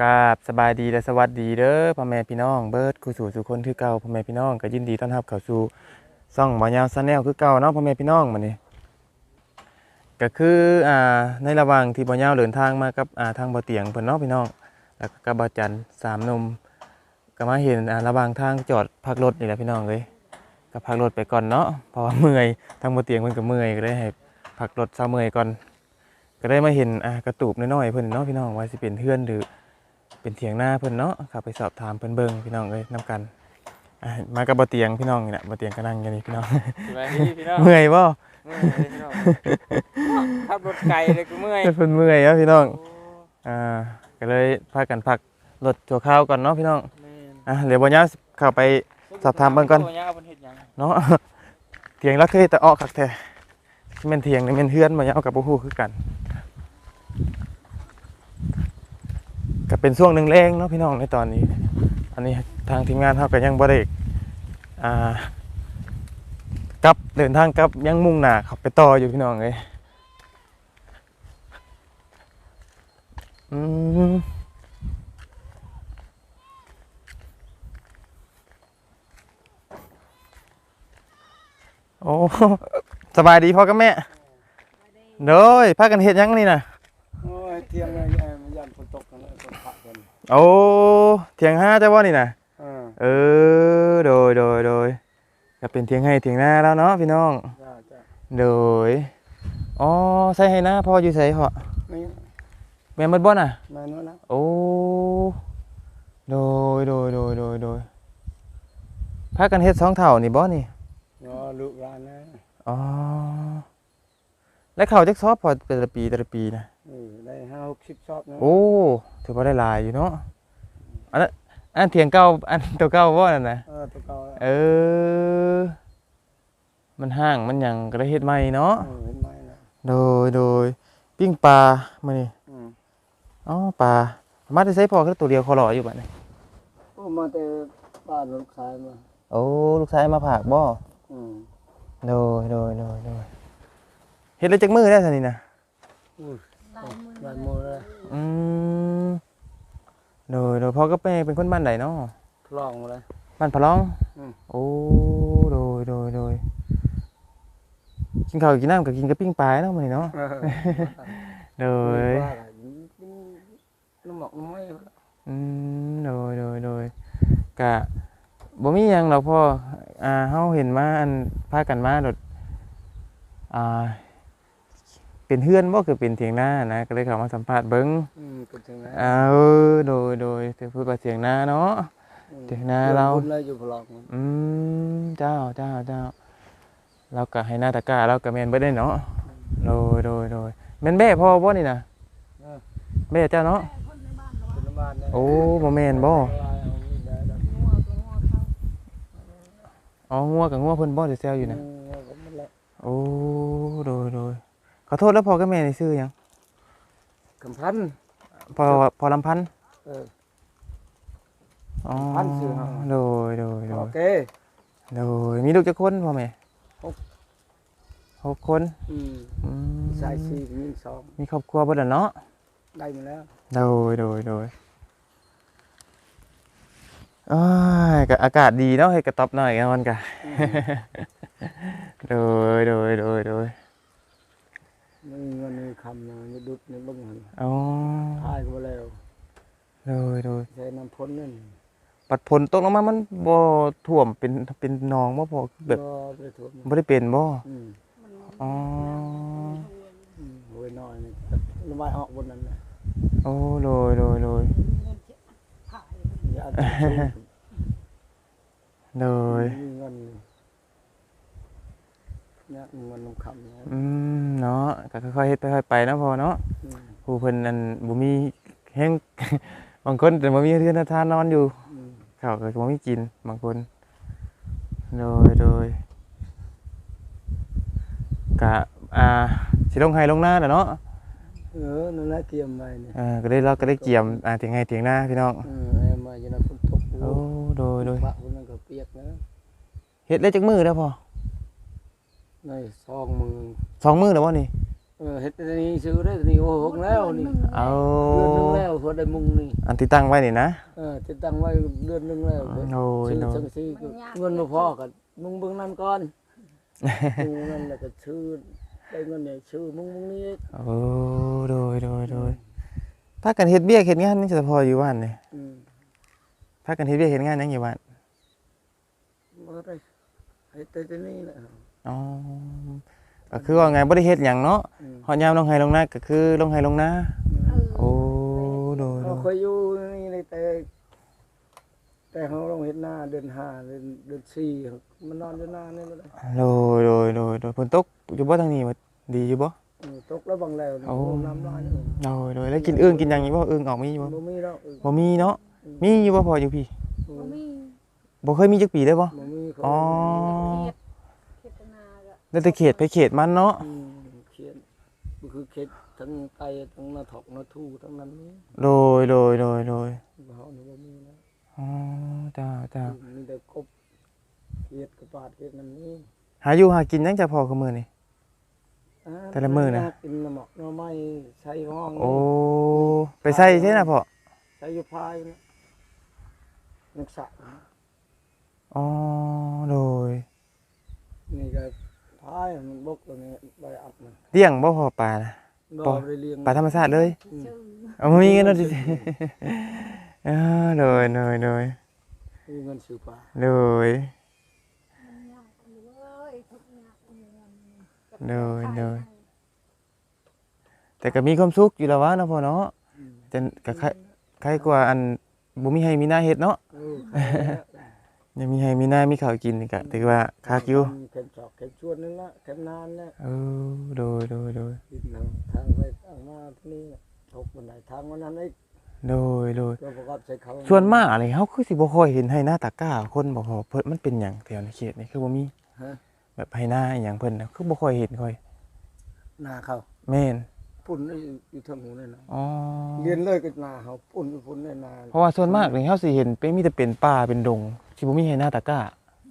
กราบสบายดีและสวัสดีเด้อพ่อแม่พี่น้องเบิร์ดกูสู่สุคนคือเก่าพ่อแม่พี่น้องก็ยินดีต้อนรับเข้าสู่ซ่องบ่ยาวซาแนลคือเก่าเนาะพ่อแม่พี่น้องมื้อนี้ก็คืออ่าในระหว่างที่บ่ยาวเดินทางมากับอ่าทางบ่อเตียงเพิ่นเนาะพี่น้องแล้วก็กับบ่จันทร์สามนมก็มาเห็นอ่าระหว่างทางจอดพักรถนี่แหละพี่น้องเอ้ยก็พักรถไปก่อนเนาะเพราะว่าเมื่อยทางบ่อเตียงเพิ่นก็เมื่อยก็เลยให้พักรถเช้าเมื่อยก่อน ก็ได้มาเห็นอ่ากระตูบน้อยๆเพิ่นเนาะพี่น้องว่าสิเป็นเพื่อนหรือ เป็นเถียงหน้าเพิ่นเนาะครับไปสอบถามเพิ่นเบิ่งพี่น้องเอ้ยนํกันอะมากับบ่เตียงพี่น้องนี่แหละบ่เตียงก็นั่งอยู่นี่พี่น้อง สบายดีพี่น้องเมื่อยบ่เมื่อยเลยพี่น้องขับรถไกลเลยกูเมื่อยเพิ่นเมื่อยครับพี่น้อง อ่าก็เลยพากันพักรถชั่วคราวก่อนเนาะพี่น้องอะเดี๋ยวบ่ยาวเข้าไป สอบถามเบิ่งก่อนโยาวเพิ่นเฮ็ดหยังเนาะ เถียงแล้วเคยแต่ออกคักแท้ที่แม่นเถียงนี่แม่นเฮือนบ่ยาวกับบ่ฮู้คือกัน ก็เป็นช่วงหนึ่งแรงเนาะพี่น้องในตอนนี้ อันนี้ทางทีมงานเฮาก็ยังบ่ได้อ่ากลับเดินทางกลับยังมุ่งหน้าเขับไปต่ออยู่พี่น้องเอ้ยอืมโอ้สบายดีพ่อกับแม่ เด้ยพากันเฮ็ดยังนี่น่ะ โอ้เถียงห้าจ้าบ่นี่น่ะเออเออโดยโดยโดยก็เป็นเถียงให้เถียงหน้าแล้วเนาะพี่น้อง จ้าจ้าโดยอ๋อใส่ให้หน้าพ่ออยู่ใส่พ่อนี่แม่นหมดบ่น่ะ มาโน่นแล้วโอ้โดยโดยโดยโดยโดยพากันเฮ็ดสองเท่านี่บ่นี่ รอลูกหลานนะอ๋อ แล้วเขาจักซอบพอแต่ละปีแต่ละปีนะเออได้ห้าหกสิบชอบนะโอ้ถือว่าได้หลายอยู่เนาะอันนั้นอันเถียงเก่าอันตัวเก่าบ่นั่นน่ะเออตัวเก่าเออ มันห่างมันหยังก็ได้เฮ็ดใหม่เนาะเออเห็นไหมนะโดยโดยปิ้งปลามานี่อืมอ๋อปลามาได้ใช้พอแค่ตัวเดียวคอหล่ออยู่บัดนี้โอ้มาแต่บ้านลูกชายมาโอ้ลูกชายมาผากบ่อืมโดยโดยโดยโดย เฮ็ดได้จักมือได้ซั่นนี่นะอุ้ยบ้านโมเลยอืมโดยโดยพ่อกับแม่เป็นคนบ้านใดเนาะคลองมาเลย บ้านพะลองอืม โอ้โดยโดยโดยกินข้าวกินน้ำก็กินกับปิ้งปลาเนาะมื้อนี้เนาะเออโดยว่าอะไรน้ำหมอกน้ำไม้อืมโดยโดยโดยกะบ่มีหยังหรอกพ่ออ่าเฮาเห็นมาอันพากันมาโดดอ่า เป็นเฮือนบ่คือเป็นเถียงนานะก็เลยเข้ามาสัมภาษณ์เบิ่งอืมก็ถึงแล้วอ้าวโดยโดยแต่พูดว่าเถียงนาเนาะเดี๋ยวนะเราบุญเลยอยู่พลองอืมเจ้าเจ้าเจ้าเราก็ให้หน้าตะกร้าเราก็แม่นเบิดได้เนาะโดยโดยโดยแม่นแม่พ่อบ่นี่นะแม่เจ้าเนาะเป็นน้ำบ้านเนี่ยโอ้บ่แม่นบ่เอาได้ได้อ๋องัวกับงัวเพิ่นบ่ได้แซวอยู่นะอืมเอาก็มันละโอ้โดยโดย ขอโทษแล้วพ่อกับแม่นี่ชื่อหยังกำพันพ่อพ่อลำพันธ์เออ อ๋อลำพันธ์ชื่อเฮาโดยโดยโดโอยเค โดยมีลูกจักคนพ่อแม่หก หกคนอืมอืมชายสี่ผู้หญิงสองมีครอบครัวเบิดแล้วเนาะได้มาแล้วโดยโดยโดยอ้ายก็อากาศดีเนาะให้กระต๊อบหน่อยกันวันกะ โดยโดยโดยโดย ไม่มีเงินมีคำนะนี่ดุดนี่เบึ้งหันอ๋อทายก็บ่แล้วโดยโดยใช้น้ำพ้นนั่นปัดผลตกลงมามันบ่ท่วมเป็นเป็นหนองบ่พอแบบบ่ได้ท่วมบ่ได้เป็นบ่อืมอ๋ออืมโอ้ยน้อยนี่ระบายออกบนนั้นนะโอ้โดยโดยโดยอย่าเอาแต่ซื้อโดยมีเงิน เนี่ยมีเงินน้ำคำนะอืมเนาะก็ค่อยๆเฮ็ดค่อยๆไปเนาะพอเนาะอืมผู้เพิ่นนั่นบ่มีแฮงบางคนแต่บ่มีเรือนทานนอนอยู่อืมข้าวก็บ่มีกินบางคนโดยโดยกะอ่าสิลงไห้ลงหน้าแหละเนาะเออนั่นแหละเตรียมไว้เนี่ยอ่าก็ได้เราก็ได้เกี่ยมอ่าเถียงไห้เถียงหน้าพี่น้องอืมเอามาจะนั้นฝนตกโอ้โดยโดยพระคนนั้นก็เปียกนะเฮ็ดได้จักมือแล้วพอ ในซองมือสองมือแล้วบ่นี่เออเฮ็ดอันนี้ซื้อได้อันนี้โอ้หกแล้วนี่เอาเดือนหนึงแล้วพอได้มุงนี่อันที่ตั้งไว้นี่นะเออจะตั้งไว้เดือนหนึงแล้วโอ้ยซื้อโน้จังซี่ก็เงินบ่พอก็มุงเบิ่งนั่นก่อนมุงนั่นแล้วก็ชื่อได้เงินเนี่ยชื่อมุงมุงนี้โอ้โดยโดยโดยถ้ากันเฮ็ดเบี้ยกเฮ็ดงานนี่จะพออยู่บ้านนี่อืมถ้ากันเฮ็ดเบี้ยกเฮ็ดงานยังอยู่บ้านบ่ได้เฮ็ดแต่ที่นี่แหละ อ๋อก็คือว่าไงบ่ได้เฮ็ดหยังเนาะอืมฮอดยามลงไห้ลงนาก็คือลงไห้ลงนาโอ้โดยโดเรายเคยอยู่นี่เลยแต่แต่เขาลงเฮ็ดหน้าเดือนห้าเดือนเดือนสี่มันนอนอยู่หน้านี่บ่ได้โดยโดยโดยโดยฝนตกอยู่บ่ทางนี้บ่ดีอยู่บ่เออตกแล้วบางแล้วนี่โอ้น้ำลายนี่โดยโดยแล้วกินเอื้องกินหยังอยู่บ่เอื้องออกมีอยู่บ่บ่มีแล้วเออบ่มีเนาะมีอยู่บ่พออยู่พี่บ่มีบ่เคยมีจักปีได้บ่บ่มีเขาอ๋อ เขตเขตนาก็ แล้วแต่เขตไปเขตมันเนาะอืมเขียนก็คือเขตทั้งไตทั้งหน้าถอกหน้าทูทั้งนั้นนี่โดยโดยโดยโดยเฮานี่บ่มีนะอ๋อจ้าจ้ามีแต่กบเขียดกระปาดเขียดนั่นนี่หาอยู่หากินยังจะพอกับมื้อนี่ อ่าแต่ละมื้อนะ กินน้ำหมอกหน้ำไม้ใช้ห้องโอ้ไปใส่ใช่น่ะพ่อใช้อยู่พายนะนักษะอ๋อโดยนี่ก็ พายมันบกตัวนี้ใบอัดมันเลี้ยงบ่พอปลานะ บ่ได้เลี้ยงปลาธรรมชาติเลย ชื่อเอาบ่มีเงินเนาะดิเออโดยโดยโดยมีเงินซื้อปลาโดยยากเลยทุกอย่างโดยโดยแต่ก็มีความสุขอยู่แล้ววะเนาะพ่อเนาะอืมจะก็ใครใครกว่าอันบ่มีให้มีหน้าเฮ็ดเนาะ เออขายแล้ว ยังมีให้มีหน้ามีข้าวกินนี่ก็ถือว่าคักอยู่เข็มจอกเข็มชวนนั่นละเข็มนานเนี่ยเออโดยโดยโดยดินทางทางไปทางมาที่นี่น่ะทกบันไดทางวันนั้นไอ้โดยโดยตัวประกอบใช้เขาส่วนมากนี่เฮาคือสิบ่ค่อยเห็นให้หน้าตะกร้า คนบ่พอเพิ่นมันเป็นหยังแถวในเขตนี่คือบ่มีฮะแบบให้หน้าอหย่างเพิ่นน่ะคือบ่ค่อยเห็นค่อยนาเขาแม่นปุ่นอยู่อยู่ทางหูนี่นะอ๋อเรียนเลยก็นาเขาปุ่นอยู่ปุ่นในนาเพราะว่าส่วนมากนี่เฮาสิเห็นเป็นมีแต่เป็นป่าเป็นดง สิบ่มีให้หน้าตะกร้า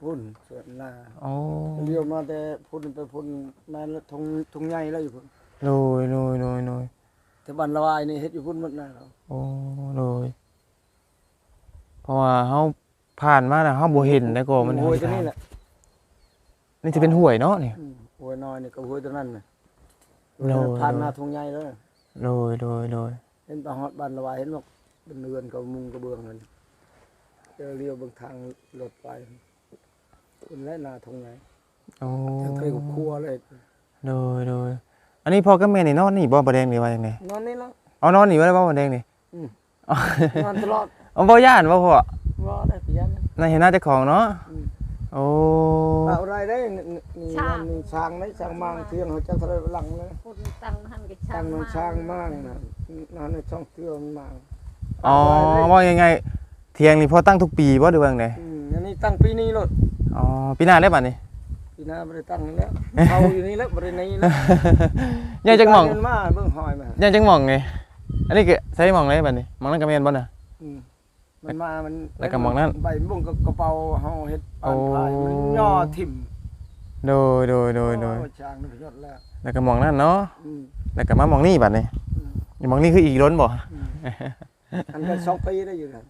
ปุ่นเสือนาอ๋อเลี้ยวมาแต่พุ่นไปพุ่นนั่นแล้วทงทงใหญ่แล้วอยู่พุ่นโดยโดยโดยโดยแต่บ้านละวายนี่เฮ็ดอยู่พุ่นหมดนาเขาโอ้โดยเพราะว่าเฮาผ่านมาแล้วเฮาบ่เห็นแล้วก็มันห้วยตัวนี้แหละนี่จะเป็นห้วยเนาะนี่อืมห้วยน้อยนี่ก็ห้วยตัวนั้นน่ะโน่นผ่านมาทงใหญ่แล้วโดยโดยโดยเห็นตาฮอดบ้านละวายเห็นบอกเป็นเรือนกับมุงกระเบื้องนั่นเจอเลี้ยวเบางทางรถไปคุณและนาทงใหญ่โอ้ทั้งเคยกับครัวเลยโดยโดยอันนี้พ่อกับแม่นี่นอนนี่บ่บ่แดงนี่ว่าจังไดนอนนี่แล้วเอานอนนี่บ่ได้บ่บ่แดงนี่นอนตลอดเอาบ่ย่านบ่พ่อรอได้พยันนะน่าเห็นหน้าเจ้าของเนาะอืมโอ้เอาอะไรได้นี่นี่นั่นนี่ช้างไหมช้างมางเที่ยงเขาจะทะเลหลังเลยคนตั้งหันกับช้าช้างงมันช้างมางนะนั่นในช่องเที่ยวมันมางอ๋อว่ายังไง เที่ยงนี่พ่อตั้งทุกปีบ่หรือว่าจังไดอืมอันนี้ตั้งปีนี้รถอ๋อปีหน้าได้บัดนี้ ปีหน้าไม่ได้ตั้งแล้วเขาอยู่นี่แล้วบริเวณนี้แล้วยังจังหม่องเงินมาเบิ่งหอยมายังจังหม่องนี่อันนี้ก็ใส่หม่องเลยบัดนี้หม่องนั้นก็แม่นบ่น่ะ อืมมันมามันแล้วก็มองนั่นใบบุ้งกับกระเป๋าเฮาเฮ็ดปานพายโอ้ มันย่อทิ่มโดยโดยโดยโดยอ้ช้างนี่ยอดแล้วแล้วก็หม่องนั้นเนาะอืมแล้วก็มาหม่องนี้บัดนี้อืมอยู่หม่องนี้คืออีกล้นบ่ อืมอันก็สองปีได้อยู่นั่น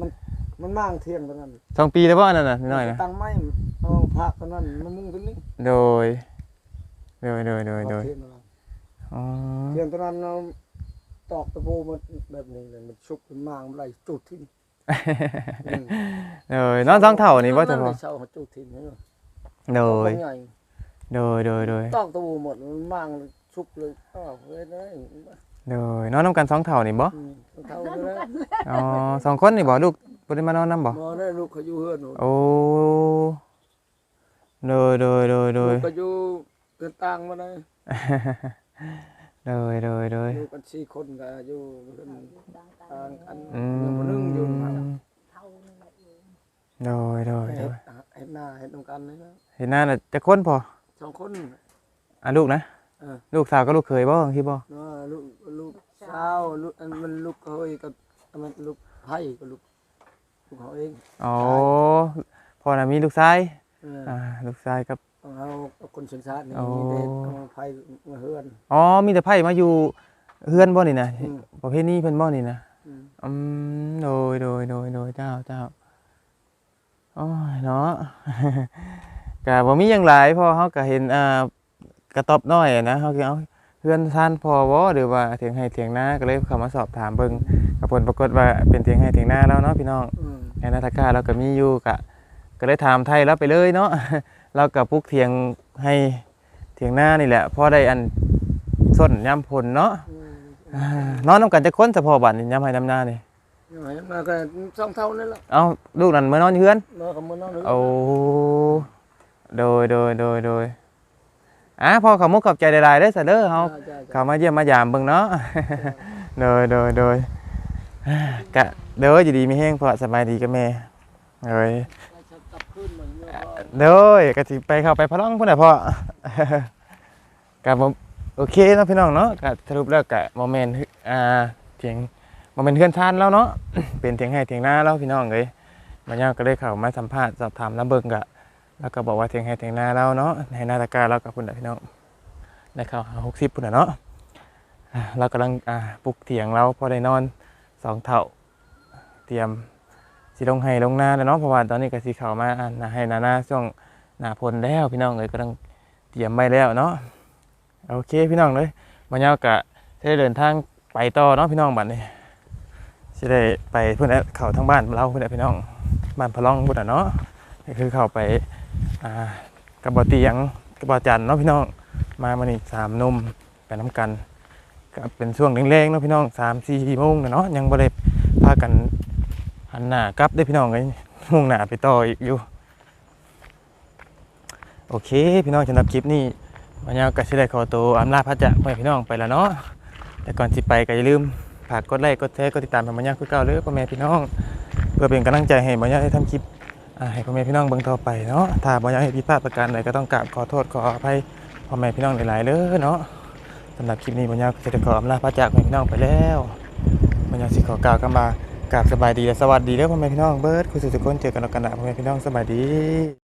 มันมันมางเที่ยงตอนนั้นสองปีแล้วบ่อันนั้นน่ะน้อยๆนะตั้งไม้เอาผักตอนนั้นมันมุงตัวนี้โดยโดยโดยโดยโดยเที่ยงตอนนั้นอ๋อเที่ยงตอนนั้นเราตอกตะปูมันแบบนี้เลยมันชุบมันมางมันไหลจุดทิ้งอืมโดยน้องสองเท่านี่บ่จะพอเช้าเขาจุดทิ้งให้โดยใหญ่โดยโดยโดยตอกตะปูหมดมันมางเลยชุบเลยอ้าวเฮ้ยได้โดยน้องนํกันสองเท่านี่บ่อืมเท่าเลย นะอ๋อสองคนนี่บ่ลูกบ่ได้มานอนนํบ่มอได้ลูกเขาอยู่เฮือนหนูโอ้โดยโดยโดยโดลูยกก็อยู่เกินตังมาได้โดยโดยโดยอยู่กันสี่คนก็อยู่เกินตังกันอืยังบ่นึงอยู่นะมเท่านี่แหละอยู่โดยโดยโดเฮ็ดยเฮ็ดหน้าเฮ็ดตรงกันนี่นะเห็นหน้าน่ะจะคนพอสองคนอะลูกนะเออลูกสาวกับลูกเขยบ่คิดบ่เนาะลูกลูกสาวลูกอันมันลูกเขาเองกับ อันมันลูกไผ่กับลูกลูกเขาเองอ๋อพ่อน่ะมีลูกชายเอออ่าลูกชายกับ ของเรากับคนสัญชาตินี่โอ้ มีแต่เอาไผ่มาเฮือน อ๋อมีแต่ไผมาอยู่เฮือนบ่นี่นะอืม ประเภทนี้เพิ่นบ่นี่นะอืมอืมโดยโดยโดยโดยเจ้าเจ้าโอ้ยเนาะ ก็บ่มีหยังหลายเพอเฮาก็เห็นอ่ากระต๊อบน้อยอะนะเฮาก็เอาเพื่อนท่านพอบ่หรือว่าเถียงให้เถียงนาก็เลยเข้ามาสอบถามเบิ่ง ก็ผลปรากฏว่าเป็นเถียงให้เถียงนาแล้วเนาะพี่น้องอืมในนาตะกร้าเราก็มีอยู่ก็ก็เลยถามไทยแล้วไปเลยเนาะเราก็ปลูกเถียงให้เถียงนานี่แหละพอได้อันส้นยามผลเนาะอืมอ่านอนนํกันจะคนเฉพาะบัดนี่ยามให้นำนานี่ยังไงมาก็สองเท่านั่นแหละเอ้าลูกนั่นมานอนอยู่เฮือนมากับมันน้องนึงโอ้โดยโดยโดยโดยอะพอขอมุกขอบใจหลายๆเด้อซะเด้อเฮาจ้าจ้าเข้ามาเยี่ยมมายามเบิ่งเนาะโดยโดยโดย กะเด้ออยู่ดีมีแห้งพอสบายดีกับแม่เอ้ยกลับขึ้นมันเนี่ยก็เด้อกะสิไปเข้าไปพะล่องพุ่นน่ะพ่อกะบ่โอเคเนาะพี่น้องเนาะกะสรุปแล้วกะบ่แม่นอ่าเถียงบ่แม่นเฮือนทานแล้วเนาะเป็นเถียงให้เถียงหน้าแล้วพี่น้องเอ้ยบัดยามก็เลยเข้ามาสัมภาษณ์สอบถามแล้วเบิ่งกะแล้วก็บอกว่าเถียงให้เถียงหน้าแล้วเนาะให้นาตะกร้าแล้วก็พุ่นน่ะพี่น้องได้เข้า60พุ่นน่ะเนาะเรากำลังปลุกเถียงเราพอได้นอน สองเท่า เตรียมสิลงให้ลงหน้าแล้วเนาะเพราะว่าตอนนี้ก็สิเข้ามาอ่าหนาให้หนาหน้าช่วงหน้าพลแล้วพี่น้องเลยกำลังเตรียมไว้แล้วเนาะโอเคพี่น้องเลยวันนี้ก็จะได้เดินทางไปต่อเนาะพี่น้องบัดนี้จะได้ไปเพื่อนเข้าทางบ้านเราเพื่อนพี่น้องบ้านพะล่องพุ่นน่ะเนาะคือเข้าไปกระบอกเตียงกระบอกจันเนาะพี่น้องมามานี่สามนุ่มไปน้ำกัน ก็เป็นช่วงแรงๆเนาะพี่น้องสามสี่โมงเนาะยังบ่ได้พากันหันหน้ากลับได้พี่น้องเลยมุ่งหน้าไปต่ออีกอยู่โอเค พี่น้องสำหรับคลิปนี้วันนี้ก็สิได้ขอตัวอำลาพระจากพ่อแม่พี่น้องไปแล้วเนาะแต่ก่อนสิไปก็อย่าลืมฝากกดไลค์กดแชร์กดติดตามให้มันยาคือเก่าเลยพ่อแม่พี่น้อง เพื่อเป็นกำลังใจให้มันยาได้ทำคลิปให้พ่อแม่พี่น้องเบิ่งต่อไปเนาะถ้าบ่อยากให้ผิดพลาดประการใดก็ต้องกราบขอโทษขออภัยพ่อแม่พี่น้องหลายๆเลยเนาะ สำหรับคลิปนี้บรรยากาศจะได้ขออำลาพระจากพี่น้องไปแล้วบรรยากาศสิขอกล่าวกันมากราบสบายดีและสวัสดีเด้อพ่อแม่พี่น้องเบิร์ดคุณสุสุคนเจอกันแล้วกันนะพ่อแม่พี่น้องสบายดี